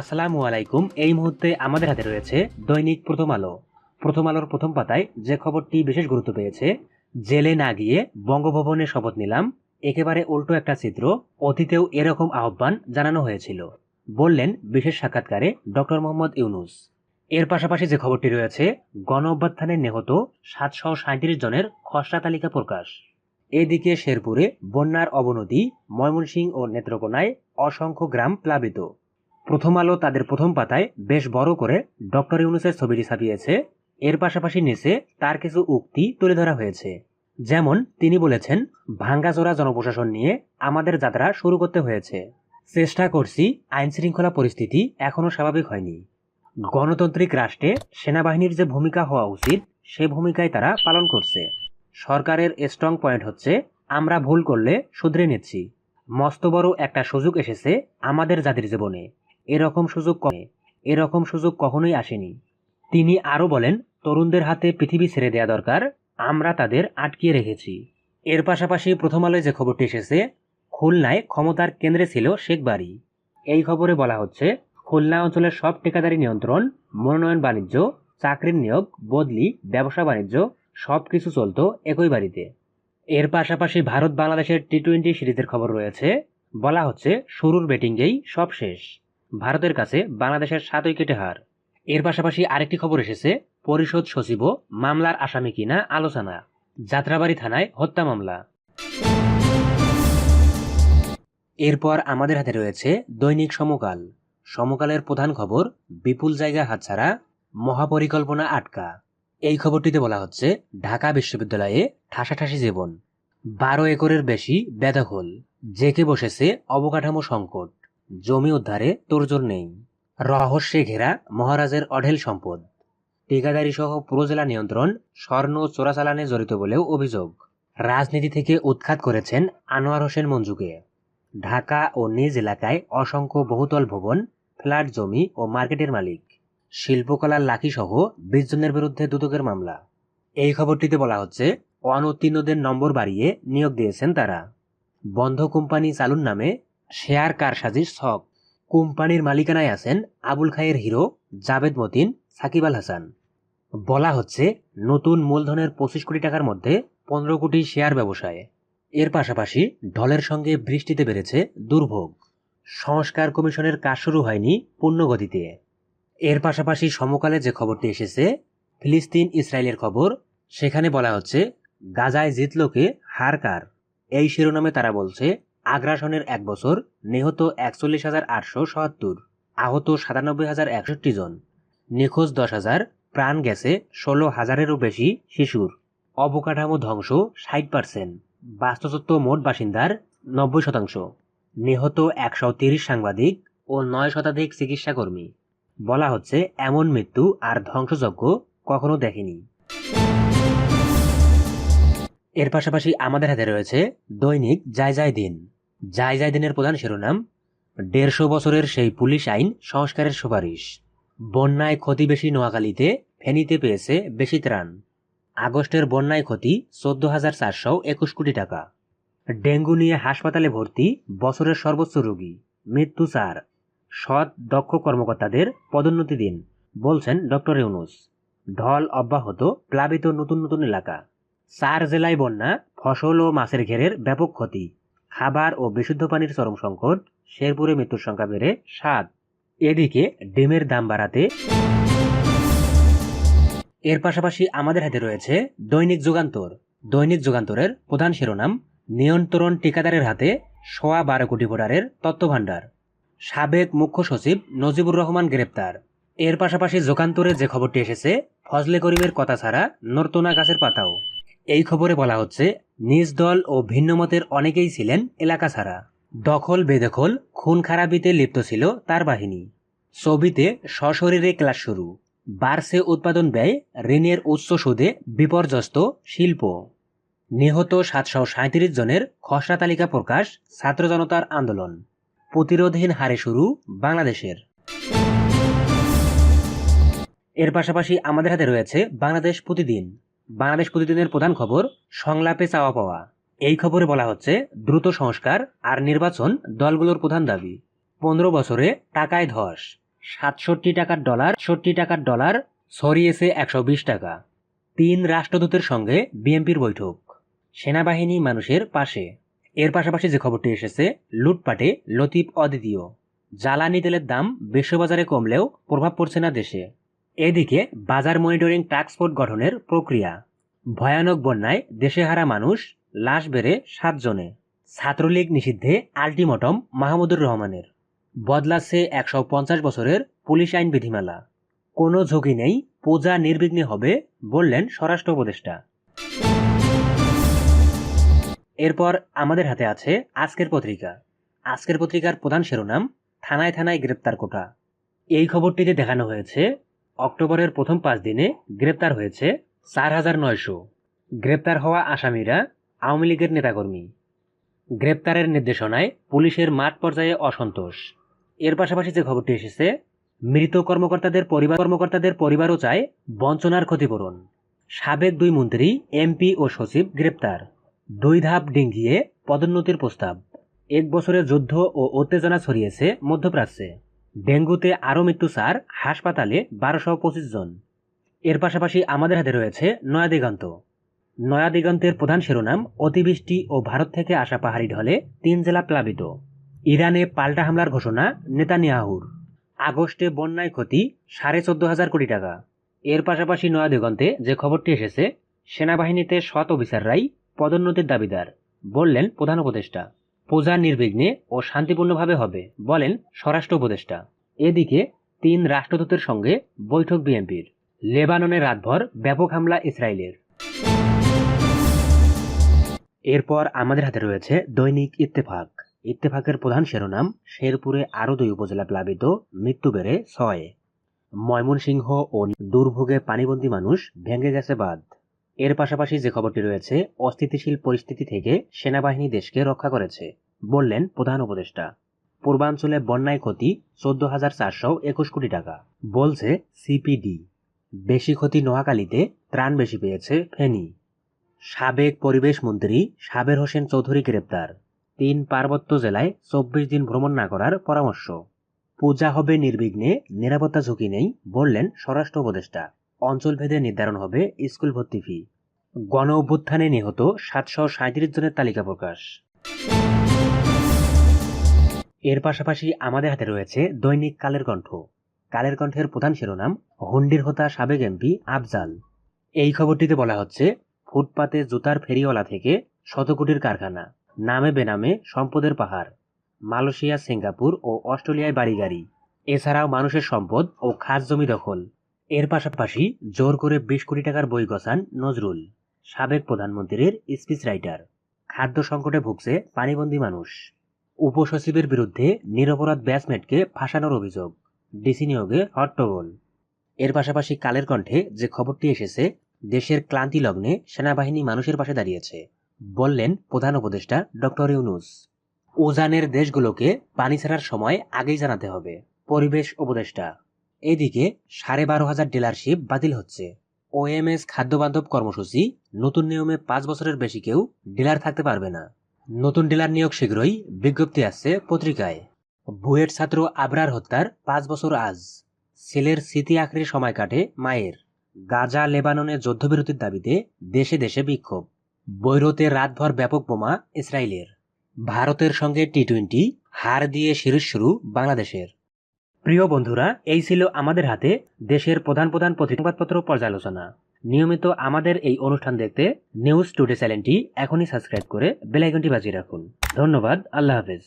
আসসালামু আলাইকুম। এই মুহূর্তে আমাদের হাতে রয়েছে দৈনিক প্রথম আলো। প্রথম আলোর প্রথম পাতায় যে খবরটি বিশেষ গুরুত্ব পেয়েছে, জেলে না গিয়ে বঙ্গভবনে শপথ নিলাম, একেবারে উল্টো একটা চিত্র, অতীতেও এরকম আহ্বান জানানো হয়েছিল, বললেন বিশেষ সাক্ষাৎকারে ডক্টর মোহাম্মদ ইউনুস। এর পাশাপাশি যে খবরটি রয়েছে গণ অভ্যুত্থানে নিহত সাতশো সাঁত্রিশ জনের খসড়া তালিকা প্রকাশ। এদিকে শেরপুরে বন্যার অবনতি, ময়মনসিংহ ও নেত্রকোনায় অসংখ্য গ্রাম প্লাবিত। প্রথম আলো তাদের প্রথম পাতায় বেশ বড় করে ডক্টর ইউনুসের ছবিটি ছাপিয়েছে। এর পাশাপাশি নিচে তার কিছু উক্তি তুলে ধরা হয়েছে। যেমন তিনি বলেছেন, ভাঙ্গাচোরা জনপ্রশাসন নিয়ে আমাদের যাত্রা শুরু করতে হয়েছে। চেষ্টা করছি আইন শৃঙ্খলা পরিস্থিতি এখনও স্বাভাবিক হয়নি। গণতান্ত্রিক রাষ্ট্রে সেনাবাহিনীর যে ভূমিকা হওয়া উচিত, সে ভূমিকায় তারা পালন করছে। সরকারের স্ট্রং পয়েন্ট হচ্ছে, আমরা ভুল করলে শুধরে নিচ্ছি। মস্ত বড় একটা সুযোগ এসেছে আমাদের জাতির জীবনে। এরকম সুযোগ কমে এরকম সুযোগ কখনোই আসেনি। তিনি আরও বলেন, তরুণদের হাতে পৃথিবী ছেড়ে দেওয়া দরকার, আমরা তাদের আটকিয়ে রেখেছি। এর পাশাপাশি প্রথম আলোয় যে খবরটি এসেছে, খুলনায় ক্ষমতার কেন্দ্রে ছিল শেখ বাড়ি। এই খবরে বলা হচ্ছে, খুলনা অঞ্চলের সব ঠিকাদারি নিয়ন্ত্রণ, মনোনয়ন বাণিজ্য, চাকরির নিয়োগ, বদলি, ব্যবসা বাণিজ্য সব কিছু চলতো একই বাড়িতে। এর পাশাপাশি ভারত বাংলাদেশের টি টোয়েন্টি সিরিজের খবর রয়েছে। বলা হচ্ছে, শুরুর ব্যাটিংয়েই সব শেষ। ভারতের কাছে বাংলাদেশের সাত উইকেটে হার। এর পাশাপাশি আরেকটি খবর এসেছে, পরিষদ সচিবও মামলার আসামি কিনা আলোচনা। যাত্রাবাড়ি থানায় হত্যা মামলা। এরপর আমাদের হাতে রয়েছে দৈনিক সমকাল। সমকালের প্রধান খবর, বিপুল জায়গা হাতছাড়া, মহাপরিকল্পনা আটকা। এই খবরটিতে বলা হচ্ছে, ঢাকা বিশ্ববিদ্যালয়ে ঠাসাঠাসি জীবন। বারো একরের বেশি বেদখল। জেকে বসেছে অবকাঠামো সংকট। জমি উদ্ধারে তোড়জোড় নেই। রহস্যে ঘেরা মহারাজের অঢেল সম্পদ। ঠিকাদারি সহ পুরো জেলা নিয়ন্ত্রণ, স্বর্ণ চোরাচালানে জড়িত বলেও অভিযোগ। রাজনীতি থেকে উৎখাত করেছেন আনোয়ার হোসেন মঞ্জুকে। ঢাকা ও নিজ এলাকায় অসংখ্য বহুতল ভবন, ফ্ল্যাট জমি ও মার্কেটের মালিক। শিল্পকলার লাকি সহ বিশ জনের বিরুদ্ধে দুদকের মামলা। এই খবরটিতে বলা হচ্ছে, অনুত্তীর্ণদের নম্বর বাড়িয়ে নিয়োগ দিয়েছেন তারা। বন্ধ কোম্পানি চালুর নামে শেয়ার কারসাজির ছক। কোম্পানির মালিকানায় আছেন আবুল খায়ের হিরো জাভেদ মতিন, সাকিব আল হাসান। বলা হচ্ছে, নতুন মূলধনের পঁচিশ কোটি টাকার মধ্যে পনেরো কোটি শেয়ার ব্যবসায়। এর পাশাপাশি ঢলের সঙ্গে বৃষ্টিতে বেড়েছে দুর্ভোগ। সংস্কার কমিশনের কাজ শুরু হয়নি পূর্ণগতিতে। এর পাশাপাশি সমকালে যে খবরটি এসেছে, ফিলিস্তিন ইসরায়েলের খবর, সেখানে বলা হচ্ছে, গাজায় জিতলোকে হার কার? এই শিরোনামে তারা বলছে আগ্রাসনের এক বছর নিহত একচল্লিশ হাজার আটশো সত্তর, আহত সাতানব্বই হাজার একষট্টি জন। নিখোঁজ দশ হাজার, প্রাণ গেছে ষোলো হাজারেরও বেশি শিশুর। অবকাঠামো ধ্বংস ষাট পার্সেন্ট, বাস্তুতত্ত্ব মোট বাসিন্দার নব্বই শতাংশ। নিহত একশো তিরিশ সাংবাদিক ও নয় শতাধিক চিকিৎসাকর্মী। বলা হচ্ছে এমন মৃত্যু আর ধ্বংসযজ্ঞ কখনো দেখেনি। এর পাশাপাশি আমাদের হাতে রয়েছে দৈনিক যায় যায় দিন। যায় যায় দিনের প্রধান শিরোনাম, দেড়শো বছরের সেই পুলিশ আইন সংস্কারের সুপারিশ। বন্যায় ক্ষতি বেশি নোয়াখালীতে, ফেনীতে পেয়েছে বেশি ত্রাণ। আগস্টের বন্যায় ক্ষতি চোদ্দ হাজার চারশো একুশ কোটি টাকা। ডেঙ্গু নিয়ে হাসপাতালে ভর্তি বছরের সর্বোচ্চ রোগী। মৃত্যু চার। সৎ, দক্ষ কর্মকর্তাদের পদোন্নতি দিন, বলছেন ডক্টর ইউনুস। ঢল অব্যাহত, প্লাবিত নতুন নতুন এলাকা। চার জেলায় বন্যা, ফসল ও মাছের ঘেরের ব্যাপক ক্ষতি। খাবার ও বিশুদ্ধ পানির চরম সংকট, শেরপুরে মৃত্যুর সংখ্যা বেড়ে সাত। এদিকে ডিমের দাম বাড়াতে এর পাশাপাশি আমাদের হাতে রয়েছে দৈনিক যুগান্তর। দৈনিক যুগান্তরের প্রধান শিরোনাম, নিয়ন্ত্রণ ঠিকাদারের হাতে সোয়া বারো কোটি ভোটারের তথ্য ভাণ্ডার সাবেক মুখ্য সচিব নজিবুর রহমান গ্রেপ্তার। এর পাশাপাশি যোগান্তরে যে খবরটি এসেছে, ফজলে করিমের কথা ছাড়া নর্তনা গাছের পাতাও। এই খবরে বলা হচ্ছে, নিজ দল ও ভিন্নমতের অনেকেই ছিলেন এলাকা ছাড়া। দখল বেদখল, খুন খারাপিতে লিপ্ত ছিল তার বাহিনী। ছবিতে সশরীরে ক্লাস শুরু। বাড়ছে উৎপাদন ব্যয়, ঋণের উচ্চ সুদে বিপর্যস্ত শিল্প। নিহত সাতশো সাঁত্রিশ জনের খসড়া তালিকা প্রকাশ, ছাত্র জনতার আন্দোলন। প্রতিরোধহীন হারে শুরু বাংলাদেশের। এর পাশাপাশি আমাদের হাতে রয়েছে বাংলাদেশ প্রতিদিন। বাংলাদেশ প্রতিদিনের প্রধান খবর, সংলাপে চাওয়া পাওয়া। এই খবরে বলা হচ্ছে, দ্রুত সংস্কার আর নির্বাচন দলগুলোর প্রধান দাবি। পনেরো বছরে টাকায় ধস, সাতষট্টি টাকার ডলার ষট্টি টাকার ডলার, ছড়িয়েছে একশো বিশ টাকা। তিন রাষ্ট্রদূতের সঙ্গে বিএনপির বৈঠক। সেনাবাহিনী মানুষের পাশে। এর পাশাপাশি যে খবরটি এসেছে, লুটপাটে লতিফ অদ্বিতীয়। জ্বালানি তেলের দাম বিশ্ববাজারে কমলেও প্রভাব পড়ছে না দেশে। এদিকে বাজার মনিটরিং টাস্কফোর্স গঠনের প্রক্রিয়া। ভয়ানক বন্যায় দেশে হারা মানুষ, লাশ বেড়ে সাতজনে ছাত্রলীগ নিষিদ্ধে আল্টিমটম মাহমুদুর রহমানের। বদলাচ্ছে একশো পঞ্চাশ বছরের পুলিশ আইন বিধিমালা। কোনো ঝুঁকি নেই, পূজা নির্বিঘ্নে হবে, বললেন স্বরাষ্ট্র উপদেষ্টা। এরপর আমাদের হাতে আছে আজকের পত্রিকা। আজকের পত্রিকার প্রধান শিরোনাম, থানায় থানায় গ্রেপ্তার কোটা। এই খবরটিতে দেখানো হয়েছে অক্টোবরের প্রথম পাঁচ দিনে গ্রেপ্তার হয়েছে চার হাজার নয়শো। গ্রেপ্তার হওয়া আসামিরা আওয়ামী লীগের নেতাকর্মী। গ্রেপ্তারের নির্দেশনায় পুলিশের মাঠ পর্যায়ে অসন্তোষ। এর পাশাপাশি যে খবরটি এসেছে, মৃত কর্মকর্তাদের পরিবার কর্মকর্তাদের পরিবারও চায় বঞ্চনার ক্ষতিপূরণ। সাবেক দুই মন্ত্রী, এমপি ও সচিব গ্রেপ্তার। দুই ধাপ ডিঙ্গিয়ে পদোন্নতির প্রস্তাব। এক বছরের যুদ্ধ ও উত্তেজনা ছড়িয়েছে মধ্যপ্রাচ্যে। ডেঙ্গুতে আরও মৃত্যু সার হাসপাতালে বারোশো পঁচিশ জন। এর পাশাপাশি আমাদের হাতে রয়েছে নয়া দিগন্ত। নয়া দিগন্তের প্রধান শিরোনাম, অতিবৃষ্টি ও ভারত থেকে আসা পাহাড়ি ঢলে তিন জেলা প্লাবিত। ইরানে পাল্টা হামলার ঘোষণা, নেতানিয়াহুর। আগস্টে বন্যায় ক্ষতি, সাড়ে চোদ্দ হাজার কোটি টাকা। এর পাশাপাশি নয়া দিগন্তে যে খবরটি এসেছে, সেনাবাহিনীতে সৎ অফিসাররাই পদোন্নতির দাবিদার, বললেন প্রধান উপদেষ্টা। পূজা নির্বিঘ্নে ও শান্তিপূর্ণভাবে হবে, বলেন স্বরাষ্ট্র উপদেষ্টা। এদিকে তিন রাষ্ট্রদূতের সঙ্গে বৈঠক বিএনপির। লেবাননে রাতভর ব্যাপক হামলা ইসরায়েলের। এরপর আমাদের হাতে রয়েছে দৈনিক ইত্তেফাক। ইত্তেফাকের প্রধান শিরোনাম, শেরপুরে আরও দুই উপজেলা প্লাবিত, মৃত্যু বেড়ে ছয়। ময়মনসিংহ ও দুর্ভোগে পানিবন্দী মানুষ ভেঙে গেছে বাঁধ। এর পাশাপাশি যে খবরটি রয়েছে, অস্থিতিশীল পরিস্থিতি থেকে সেনাবাহিনী দেশকে রক্ষা করেছে, বললেন প্রধান উপদেষ্টা। পূর্বাঞ্চলে বন্যায় ক্ষতি চোদ্দ হাজার চারশো একুশ কোটি টাকা, বলছে সিপিডি বেশি ক্ষতি নোয়াখালীতে ত্রাণ বেশি পেয়েছে ফেনী। সাবেক পরিবেশ মন্ত্রী সাবের হোসেন চৌধুরী গ্রেপ্তার। তিন পার্বত্য জেলায় চব্বিশ দিন ভ্রমণ না করার পরামর্শ। পূজা হবে নির্বিঘ্নে, নিরাপত্তা ঝুঁকি নেই, বললেন স্বরাষ্ট্র উপদেষ্টা। অঞ্চলভেদে নির্ধারণ হবে স্কুল ভর্তি ফি। গণ অভ্যুত্থানে নিহত সাতশো সাঁত্রিশ জনের তালিকা প্রকাশ। এর পাশাপাশি আমাদের হাতে রয়েছে দৈনিক কালের কণ্ঠ। কালের কণ্ঠের প্রধান শিরোনাম, হুন্ডির হোতা সাবেক এমপি আফজাল। এই খবরটিতে বলা হচ্ছে, ফুটপাতে জুতার ফেরিওয়ালা থেকে শত কোটির কারখানা, নামে বেনামে সম্পদের পাহাড়, মালয়েশিয়া, সিঙ্গাপুর ও অস্ট্রেলিয়ায় বাড়ি গাড়ি এছাড়াও মানুষের সম্পদ ও খাস জমি দখল। এর পাশাপাশি জোর করে বিশ কোটি টাকার বই গছান নজরুল, সাবেক প্রধানমন্ত্রীর স্পিচ রাইটার। খাদ্য সংকটে ভুগছে পানিবন্দী মানুষ। উপসচিবের বিরুদ্ধে নিরপরাধ ব্যাটসম্যানকে ফাঁসানোর অভিযোগ। ডিসি নিয়োগে হট্টগোল এর পাশাপাশি কালের কণ্ঠে যে খবরটি এসেছে, দেশের ক্লান্তি লগ্নে সেনাবাহিনী মানুষের পাশে দাঁড়িয়েছে, বললেন প্রধান উপদেষ্টা ডক্টর ইউনুস। উজানের দেশগুলোকে পানি ছাড়ার সময় আগেই জানাতে হবে। পরিবেশ উপদেষ্টা। এদিকে সাড়ে বারো হাজার ডিলারশিপ বাতিল হচ্ছে। ওএমএস খাদ্যবান্ধব কর্মসূচি নতুন নিয়মে পাঁচ বছরের বেশি কেউ ডিলার থাকতে পারবে না। নতুন ডিলার নিয়োগ শীঘ্রই বিজ্ঞপ্তি আসছে পত্রিকায়। বুয়েট ছাত্র আবরার হত্যার পাঁচ বছর আজ। ছেলের স্মৃতি আখড়ির সময় কাটে মায়ের। গাজা, লেবাননে যুদ্ধবিরতির দাবিতে দেশে দেশে বিক্ষোভ। বৈরতে রাতভর ব্যাপক বোমা ইসরায়েলের। ভারতের সঙ্গে টি টোয়েন্টি হার দিয়ে শিরিষ শুরু বাংলাদেশের। প্রিয় বন্ধুরা, এই ছিল আমাদের হাতে দেশের প্রধান প্রধান সংবাদপত্র পর্যালোচনা। নিয়মিত আমাদের এই অনুষ্ঠান দেখতে নিউজ টুডে চ্যানেলটি এখনই সাবস্ক্রাইব করে বেলাইকনটি বাজিয়ে রাখুন। ধন্যবাদ, আল্লাহ হাফেজ।